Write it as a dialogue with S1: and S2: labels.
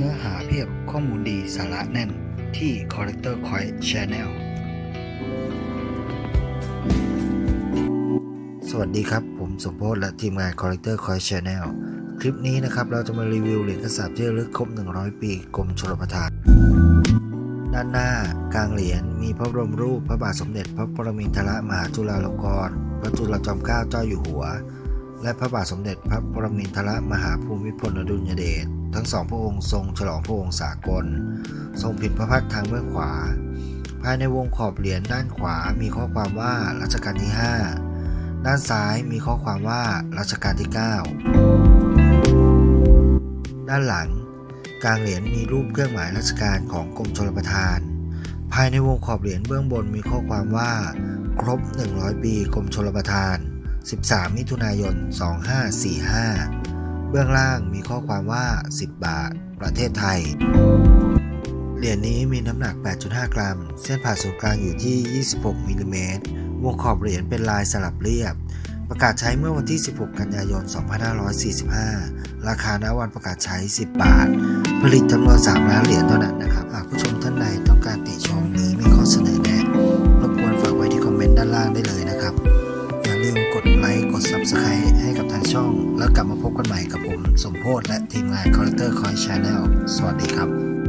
S1: เนื้อหาเพียบข้อมูลดีสาระแน่นที่ Collector Coin Channel สวัสดีครับ ผมสมโพศและทีมงาน Collector Coin Channel คลิปนี้นะครับ เราจะมารีวิวเหรียญกระสาบที่ระลึกครบ 100 ปีกรมชลประทาน ด้านหน้ากลางเหรียญมีพระบรมรูปพระบาทสมเด็จ พระปรมินทรมหาจุฬาลงกรณ์พระจุลจอมเกล้าเจ้าอยู่หัว และพระบาทสมเด็จพระปรมินทรมหาภูมิพลอดุลยเดช ทั้งสองพระองค์ทรงฉลองพระองค์สากล ทรงผิดพระพักทางเบื้องขวา ภายในวงขอบเหรียญด้านขวามีข้อความว่ารัชกาลที่ 5 ด้านซ้ายมีข้อความว่ารัชกาลที่ 9 ด้านหลัง กลางเหรียญมีรูปเครื่องหมายราชการของกรมชลประทาน ภายในวงขอบเหรียญเบื้องบนมีข้อความว่า ครบ 100 ปีกรมชลประทาน 13 มิถุนายน 2545 เบื้องล่างมีข้อความว่า 10 บาท ประเทศไทย เหรียญนี้มีน้ำหนัก 8.5 กรัม เส้นผ่าศูนย์กลางอยู่ที่ 26 มิลลิเมตร วงขอบเหรียญเป็นลายสลับเรียบ ประกาศใช้เมื่อวันที่ 16 กันยายน 2545 ราคาณวันประกาศใช้ 10 บาท ผลิตจำนวน 3 ล้านเหรียญเท่านั้นนะครับ หากผู้ชมท่านใด กลับมาพบกันใหม่กับผม สมโพศและทีมงาน Collector Coin Channel สวัสดีครับ